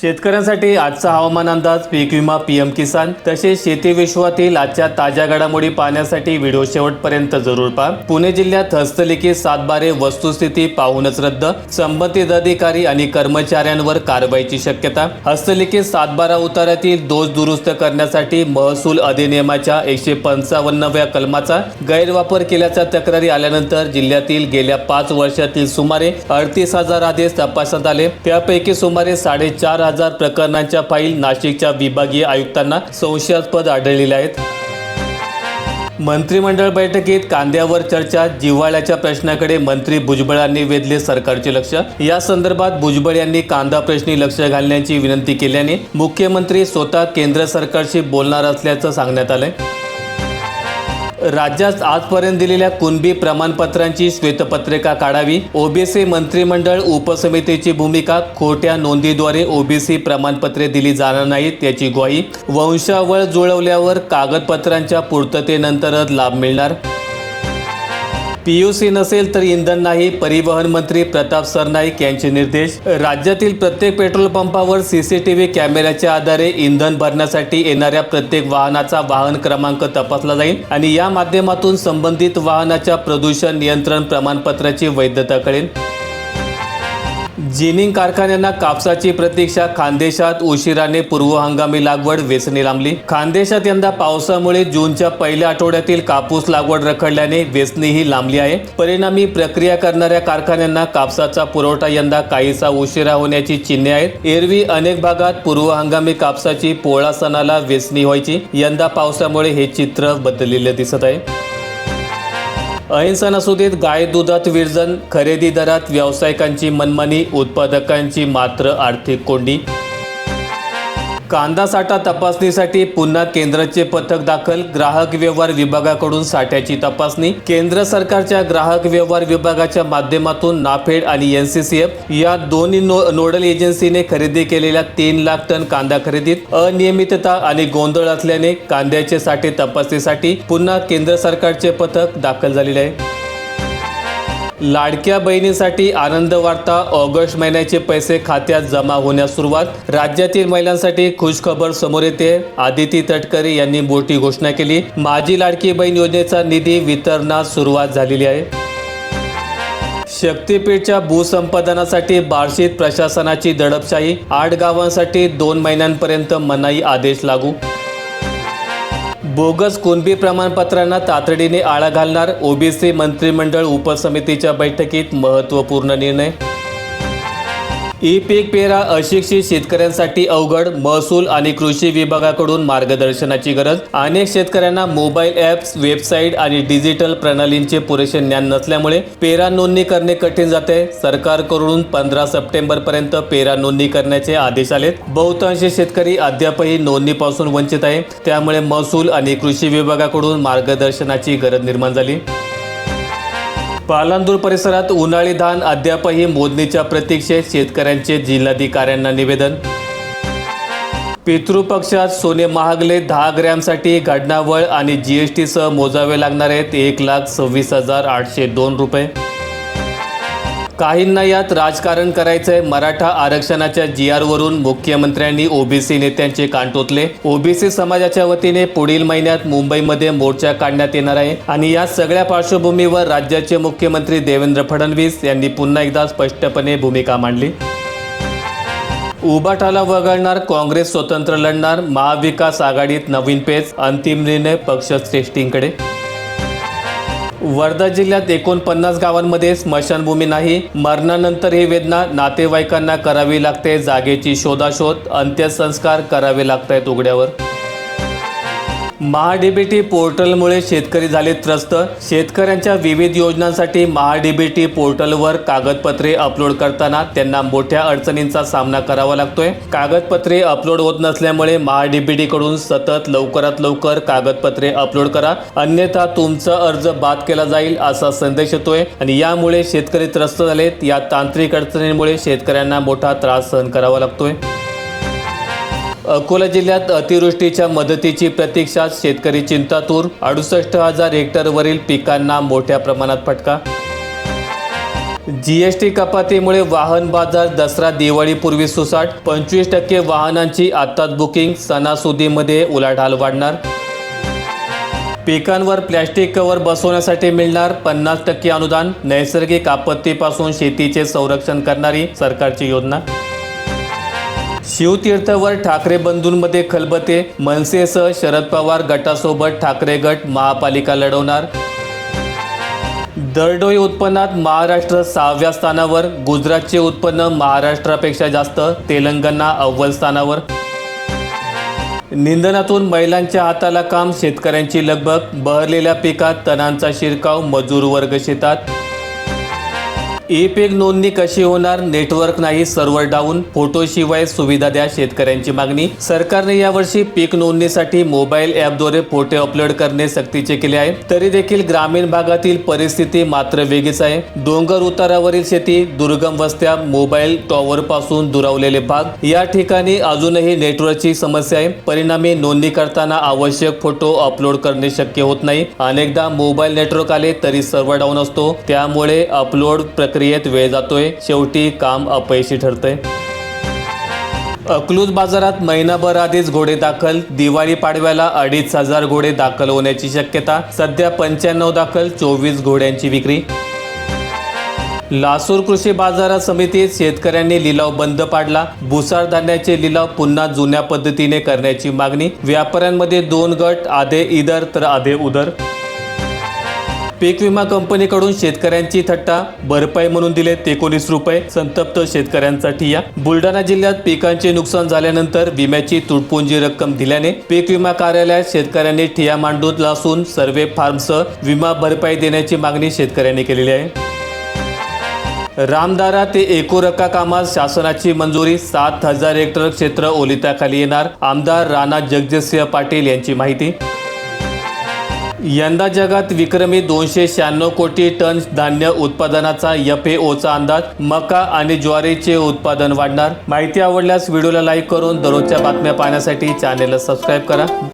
शेतकऱ्यांसाठी आजचा हवामान अंदाज पीक विमा पीएम किसान तसेच शेती विश्वातील आजच्या ताज्या घडामोडी पाहण्यासाठी व्हिडिओ शेवटपर्यंत जरूर पहा. पुणे जिल्ह्यात हस्तलिखित सातबारे वस्तुस्थिती पाहूनच रद्द. संबंधित अधिकारी आणि कर्मचाऱ्यांवर कारवाईची शक्यता. हस्तलिखित सातबारा उतारातील दोष दुरुस्त करण्यासाठी महसूल अधिनियमाच्या एकशे पंचावन्नव्या कलमाचा गैरवापर केल्याच्या तक्रारी आल्यानंतर जिल्ह्यातील गेल्या पाच वर्षातील सुमारे अडतीस हजार आदेश तपासण्यात आले. त्यापैकी सुमारे साडेचार हजार प्रकरणांच्या फाईल नाशिकच्या विभागीय आयुक्तांना संशयास्पद आढळलेल्या आहेत. मंत्रिमंडळ बैठकीत कांद्यावर चर्चा जिव्हाळ्याच्या प्रश्नाकडे मंत्री भुजबळांनी वेधले सरकारचे लक्ष. या संदर्भात भुजबळ यांनी कांदा प्रश्नी लक्ष घालण्याची विनंती केल्याने मुख्यमंत्री स्वतः केंद्र सरकारशी बोलणार असल्याचं सांगण्यात आलंय. राज्यात आजपर्यंत दिलेल्या कुणबी प्रमाणपत्रांची श्वेतपत्रिका काढावी ओबीसी मंत्रिमंडळ उपसमितीची भूमिका खोट्या नोंदीद्वारे ओबीसी प्रमाणपत्रे दिली जाणार नाहीत याची ग्वाही वंशावळ जुळवल्यावर कागदपत्रांच्या पूर्ततेनंतरच लाभ मिळणार. पी यू सी नसेल तर इंधन नाही परिवहन मंत्री प्रताप सरनाईक यांचे निर्देश. राज्यातील प्रत्येक पेट्रोल पंपावर सीसीटीव्ही कॅमेऱ्याच्या आधारे इंधन भरण्यासाठी येणाऱ्या प्रत्येक वाहनाचा वाहन क्रमांक तपासला जाईल आणि या माध्यमातून संबंधित वाहनाच्या प्रदूषण नियंत्रण प्रमाणपत्राची वैधता कळेल. जिनिंग कारखान्यांना कापसाची प्रतीक्षा खानदेशात उशिराने पूर्व हंगामी लागवड वेचणी लांबली. खानदेशात यंदा पावसामुळे जूनच्या पहिल्या आठवड्यातील कापूस लागवड रखडल्याने वेचणीही लांबली आहे. परिणामी प्रक्रिया करणाऱ्या कारखान्यांना कापसाचा पुरवठा यंदा काहीसा उशिरा होण्याची चिन्हे आहेत. एरवी अनेक भागात पूर्व हंगामी कापसाची पोळा सणाला वेचणी व्हायची. यंदा पावसामुळे हे चित्र बदललेलं दिसत आहे. अहिंसा देत गाय दुधात विरजन खरेदी दरात व्यावसायिकांची मनमानी उत्पादकांची मात्र आर्थिक कोंडी. कांदा साठा तपासणीसाठी पुन्हा केंद्राचे पथक दाखल. ग्राहक व्यवहार विभागाकडून साठ्याची तपासणी. केंद्र सरकारच्या ग्राहक व्यवहार विभागाच्या माध्यमातून नाफेड आणि एन सी सी एफ या दोन्ही नो नोडल एजन्सीने खरेदी केलेल्या तीन लाख टन कांदा खरेदीत अनियमितता आणि गोंधळ असल्याने कांद्याचे साठे तपासणीसाठी पुन्हा केंद्र सरकारचे पथक दाखल झालेले आहे. लाडक्या बहिणीसाठी आनंद वार्ता ऑगस्ट महिन्याचे पैसे खात्यात जमा होण्यास सुरुवात. राज्यातील महिलांसाठी खुशखबर समोर येते. आदिती तटकरे यांनी मोठी घोषणा केली. माझी लाडकी बहीण योजनेचा निधी वितरणास सुरुवात झालेली आहे. शक्तीपीठच्या भूसंपादनासाठी बार्शीत प्रशासनाची दडपशाही. आठ गावांसाठी दोन महिन्यांपर्यंत मनाई आदेश लागू. बोगस कुणबी प्रमाणपत्रांना तातडीने आळा घालणार ओबीसी मंत्रिमंडळ उपसमितीच्या बैठकीत महत्त्वपूर्ण निर्णय? ई पीक पेरा अशिक्षित शेतकऱ्यांसाठी अवघड महसूल आणि कृषी विभागाकडून मार्गदर्शनाची गरज. अनेक शेतकऱ्यांना मोबाईल ॲप्स वेबसाईट आणि डिजिटल प्रणालींचे पुरेसे ज्ञान नसल्यामुळे पेरा नोंदणी करणे कठीण जाते. सरकारकडून पंधरा सप्टेंबरपर्यंत पेरा नोंदणी करण्याचे आदेश आलेत. बहुतांश शेतकरी अद्यापही नोंदणीपासून वंचित आहे. त्यामुळे महसूल आणि कृषी विभागाकडून मार्गदर्शनाची गरज निर्माण झाली. पालांदूर परिसरात उन्हाळी धान अद्यापही मोजणीच्या प्रतीक्षेत शेतकऱ्यांचे जिल्हाधिकाऱ्यांना निवेदन. पितृपक्षात सोने महागले दहा ग्रॅमसाठी घडणावळ आणि जीएसटीसह मोजावे लागणार आहेत एक लाख सव्वीस हजार आठशे दोन रुपये. काहींना यात राजकारण करायचंय. मराठा आरक्षणाच्या जी आरवरून मुख्यमंत्र्यांनी ओबीसी नेत्यांचे कान टोचले. ओबीसी समाजाच्या वतीने पुढील महिन्यात मुंबईमध्ये मोर्चा काढण्यात येणार आहे. आणि या सगळ्या पार्श्वभूमीवर राज्याचे मुख्यमंत्री देवेंद्र फडणवीस यांनी पुन्हा एकदा स्पष्टपणे भूमिका मांडली. उबाटाला वगळणार काँग्रेस स्वतंत्र लढणार महाविकास आघाडीत नवीन पेच अंतिम निर्णय पक्ष श्रेष्ठींकडे वर्धा जिल्ह्यात एकोणपन्नास गावांमध्ये स्मशानभूमी नाही. मरणानंतर ही वेदना नातेवाईकांना करावी लागते. जागेची शोधाशोध अंत्यसंस्कार करावे लागत आहेत उघड्यावर. महाडीबीटी पोर्टलमुळे शेतकरी झाले त्रस्त. शेतकऱ्यांच्या विविध योजनांसाठी महाडीबीटी पोर्टलवर कागदपत्रे अपलोड करताना त्यांना मोठ्या अडचणींचा सामना करावा लागतोय. कागदपत्रे अपलोड होत नसल्यामुळे महाडीबीटी कडून सतत लवकरात लवकर कागदपत्रे अपलोड करा. अन्यथा तुमचा अर्ज बाद केला जाईल असा संदेश येतोय आणि यामुळे शेतकरी त्रस्त झालेत. या तांत्रिक अडचणींमुळे शेतकऱ्यांना मोठा त्रास सहन करावा लागतोय. अकोला जिल्ह्यात अतिवृष्टीच्या मदतीची प्रतीक्षा शेतकरी चिंतातूर अडुसष्ट हजार हेक्टरवरील पिकांना मोठ्या प्रमाणात फटका. जीएसटी कपातीमुळे वाहन बाजार दसरा दिवाळीपूर्वी सुसाट. पंचवीस टक्के वाहनांची आत्ताच बुकिंग सणासुदीमध्ये उलाढाल वाढणार. पिकांवर प्लॅस्टिक कव्हर बसवण्यासाठी मिळणार पन्नास टक्के अनुदान. नैसर्गिक आपत्तीपासून शेतीचे संरक्षण करणारी सरकारची योजना. शिवतीर्थवर ठाकरे बंधूंमध्ये खलबते मनसेसह शरद पवार गटासोबत ठाकरे गट महापालिका लढवणार. दरडोई उत्पन्नात महाराष्ट्र सहाव्या स्थानावर गुजरातचे उत्पन्न महाराष्ट्रापेक्षा जास्त तेलंगणा अव्वल स्थानावर. निंदनातून महिलांच्या हाताला काम शेतकऱ्यांची लगबग बहरलेल्या पिकात तणांचा शिरकाव मजूर वर्ग शेतात. ई पीक नोंदणी कशी होणार? नेटवर्क नाही सर्व्हर डाऊन. फोटोशिवाय सुविधा द्या शेतकऱ्यांची मागणी. सरकारने यावर्षी पीक नोंदणीसाठी मोबाईल ॲपद्वारे फोटो अपलोड करणे सक्तीचे केले आहे. तरी देखील ग्रामीण भागातील परिस्थिती मात्र वेगळीच आहे. डोंगर उतारावरील शेती दुर्गम वस्त्या मोबाईल टॉवर पासून दुरावलेले भाग. या ठिकाणी अजूनही नेटवर्कची समस्या आहे. परिणामी नोंदणी करताना आवश्यक फोटो अपलोड करणे शक्य होत नाही. अनेकदा मोबाईल नेटवर्क आले तरी सर्व्हर डाऊन असतो. त्यामुळे अपलोड प्रक्रिया प्रक्रियेत वेळ जातोय शेवटी काम अपयशी ठरतंय. अकलूज बाजारात महिनाभर आधीच घोडे दाखल दिवाळी पाडव्याला अडीच हजार घोडे दाखल होण्याची शक्यता सध्या पंच्याण्णव दाखल चोवीस घोड्यांची विक्री. लासूर कृषी बाजार समितीत शेतकऱ्यांनी लिलाव बंद पाडला. भुसार धान्याचे लिलाव पुन्हा जुन्या पद्धतीने करण्याची मागणी. व्यापाऱ्यांमध्ये दोन गट आधे इदर तर आधे उदर पीक विमा कंपनीकडून शेतकऱ्यांची थट्टा भरपाई म्हणून दिलेत एकोणीस रुपये संतप्त शेतकऱ्यांचा ठिया बुलढाणा जिल्ह्यात पिकांचे नुकसान झाल्यानंतर विम्याची तुटपुंजी रक्कम दिल्याने पीक विमा कार्यालयात शेतकऱ्यांनी ठिया मांडून असून सर्वे फार्मसह विमा भरपाई देण्याची मागणी शेतकऱ्यांनी केलेली आहे. रामदारा ते एकोरका कामास शासनाची मंजुरी सात हजार हेक्टर क्षेत्र ओलिताखाली येणार. आमदार राणा जगजितसिंह पाटील यांची माहिती. यंदा जगात विक्रमी दोनशे शहाण्णव कोटी टन धान्य उत्पादनाचा एफ ओचा अंदाज मका आणि ज्वारीचे उत्पादन वाढणार. माहिती आवडल्यास व्हिडिओला लाईक करून दररोजच्या बातम्या पाहण्यासाठी चॅनेलला सबस्क्राईब करा.